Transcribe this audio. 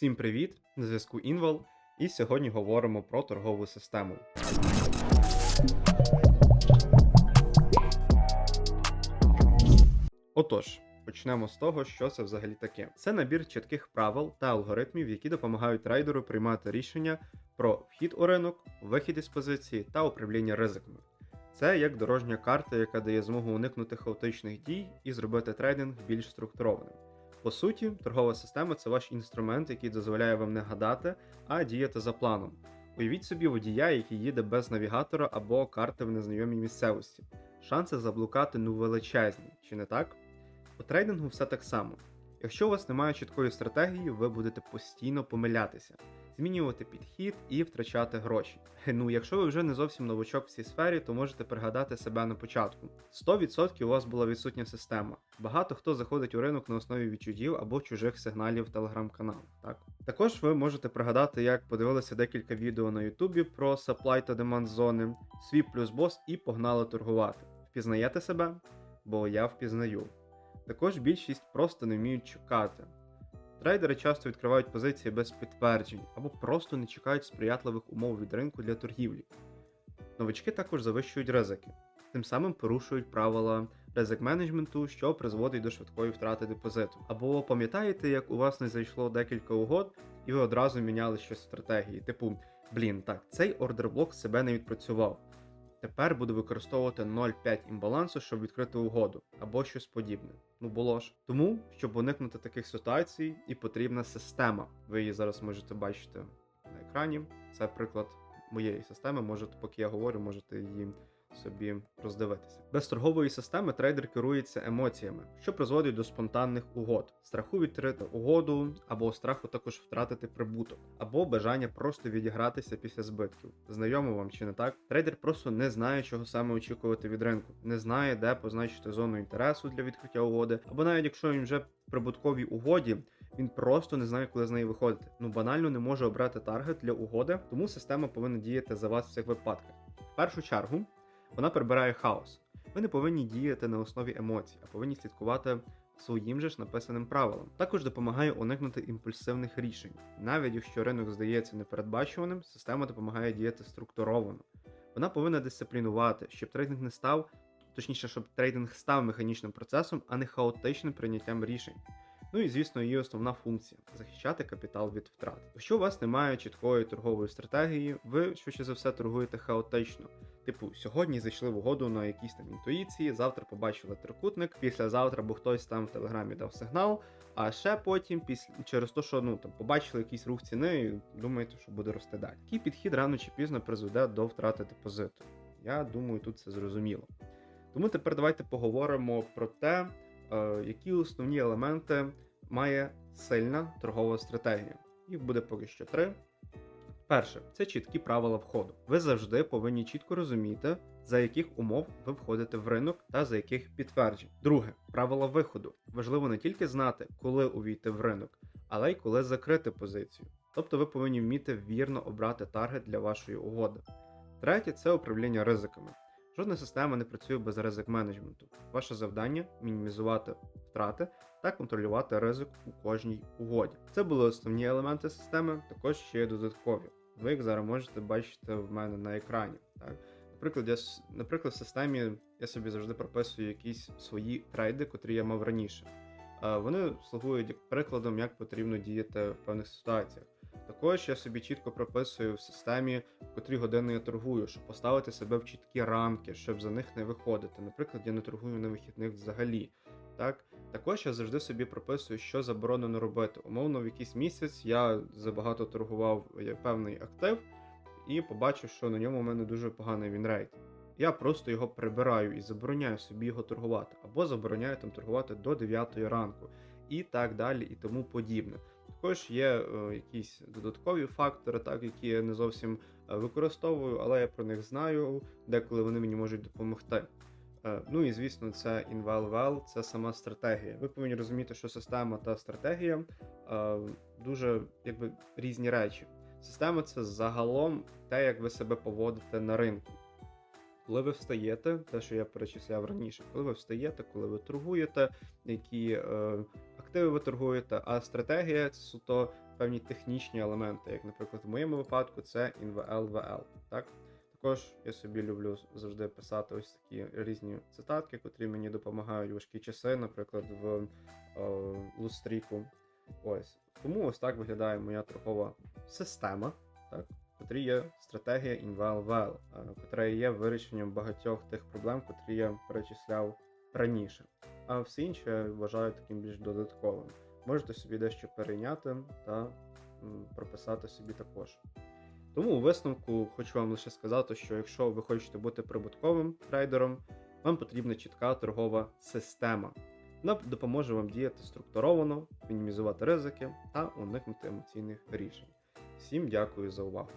Всім привіт! На зв'язку Інвал, і сьогодні говоримо про торгову систему. Отож, почнемо з того, що це взагалі таке. Це набір чітких правил та алгоритмів, які допомагають трейдеру приймати рішення про вхід у ринок, вихід із позиції та управління ризиками. Це як дорожня карта, яка дає змогу уникнути хаотичних дій і зробити трейдинг більш структурованим. По суті, торгова система це ваш інструмент, який дозволяє вам не гадати, а діяти за планом. Уявіть собі водія, який їде без навігатора або карти в незнайомій місцевості. Шанси заблукати ну величезні, чи не так? По трейдингу все так само. Якщо у вас немає чіткої стратегії, ви будете постійно помилятися, змінювати підхід і втрачати гроші. Ну, якщо ви вже не зовсім новачок в цій сфері, то можете пригадати себе на початку. 100% у вас була відсутня система. Багато хто заходить у ринок на основі відчуттів або чужих сигналів в телеграм-каналах. Так також ви можете пригадати, як подивилися декілька відео на Ютубі про supply та demand зони, свій плюс бос і погнали торгувати. Впізнаєте себе? Бо я впізнаю. Також більшість просто не вміють чекати. Трейдери часто відкривають позиції без підтверджень або просто не чекають сприятливих умов від ринку для торгівлі. Новички також завищують ризики, тим самим порушують правила ризик менеджменту, що призводить до швидкої втрати депозиту. Або пам'ятаєте, як у вас не зайшло декілька угод, і ви одразу міняли щось в стратегії, типу, блін, так, цей ордерблок себе не відпрацював. Тепер буду використовувати 0,5 імбалансу, щоб відкрити угоду, або щось подібне. Ну було ж. Тому, щоб уникнути таких ситуацій, і потрібна система. Ви її зараз можете бачити на екрані. Це приклад моєї системи. Можете, поки я говорю, можете її собі роздивитися. Без торгової системи трейдер керується емоціями, що призводить до спонтанних угод, страху відкрити угоду, або страху також втратити прибуток, або бажання просто відігратися після збитків. Знайомо вам чи не так? Трейдер просто не знає, чого саме очікувати від ринку, не знає, де позначити зону інтересу для відкриття угоди, або навіть якщо він вже в прибутковій угоді. Він просто не знає, коли з неї виходити. Ну банально не може обрати таргет для угоди, тому система повинна діяти за вас в цих випадках. В першу чергу вона прибирає хаос. Ви не повинні діяти на основі емоцій, а повинні слідкувати своїм же ж написаним правилам. Також допомагає уникнути імпульсивних рішень. Навіть якщо ринок здається непередбачуваним, система допомагає діяти структуровано. Вона повинна дисциплінувати, щоб трейдинг не став, точніше, щоб трейдинг став механічним процесом, а не хаотичним прийняттям рішень. Ну і звісно, її основна функція захищати капітал від втрат. Якщо у вас немає чіткої торгової стратегії, ви швидше за все торгуєте хаотично. Типу, сьогодні зайшли в угоду на якісь там інтуїції, завтра побачили трикутник, післязавтра, бо хтось там в телеграмі дав сигнал, а ще потім, після через те, що ну там побачили якийсь рух ціни, і думаєте, що буде рости далі. Такий підхід рано чи пізно призведе до втрати депозиту. Я думаю, тут це зрозуміло. Тому тепер давайте поговоримо про те, е, які основні елементи має сильна торгова стратегія. Їх буде поки що три. Перше, це чіткі правила входу. Ви завжди повинні чітко розуміти, за яких умов ви входите в ринок та за яких підтверджень. Друге, правила виходу. Важливо не тільки знати, коли увійти в ринок, але й коли закрити позицію. Тобто ви повинні вміти вірно обрати таргет для вашої угоди. Третє це управління ризиками. Жодна система не працює без ризик менеджменту. Ваше завдання мінімізувати втрати та контролювати ризик у кожній угоді. Це були основні елементи системи, також ще є додаткові. Ви їх зараз можете бачити в мене на екрані. Так? Наприклад, я, наприклад, в системі я собі завжди прописую якісь свої трейди, котрі я мав раніше. Вони слугують прикладом, як потрібно діяти в певних ситуаціях. Також я собі чітко прописую в системі, в котрі години я торгую, щоб поставити себе в чіткі рамки, щоб за них не виходити. Наприклад, я не торгую на вихідних взагалі. Так? Також я завжди собі прописую, що заборонено робити. Умовно, в якийсь місяць я забагато торгував певний актив і побачив, що на ньому у мене дуже поганий вінрейт. Я просто його прибираю і забороняю собі його торгувати, або забороняю там торгувати до 9 ранку, і так далі, і тому подібне. Також є е, якісь додаткові фактори, так, які я не зовсім е, використовую, але я про них знаю, деколи вони мені можуть допомогти. Е, ну і звісно, це InValWell, це сама стратегія. Ви повинні розуміти, що система та стратегія е, дуже якби різні речі. Система це загалом те, як ви себе поводите на ринку. Коли ви встаєте, те, що я перечисляв раніше, коли ви встаєте, коли ви торгуєте, які е, активи ви торгуєте, а стратегія це суто певні технічні елементи, як, наприклад, в моєму випадку це InVL-VL. Так? Також я собі люблю завжди писати ось такі різні цитатки, котрі мені допомагають важкі часи, наприклад, в е, лустріку. Ось. Тому ось так виглядає моя торгова система, так, в котрій є стратегія InVL-VL, е, котра є вирішенням багатьох тих проблем, котрі я перечисляв раніше. А все інше я вважаю таким більш додатковим. Можете собі дещо перейняти та прописати собі також. Тому у висновку хочу вам лише сказати, що якщо ви хочете бути прибутковим трейдером, вам потрібна чітка торгова система. Вона допоможе вам діяти структуровано, мінімізувати ризики та уникнути емоційних рішень. Всім дякую за увагу.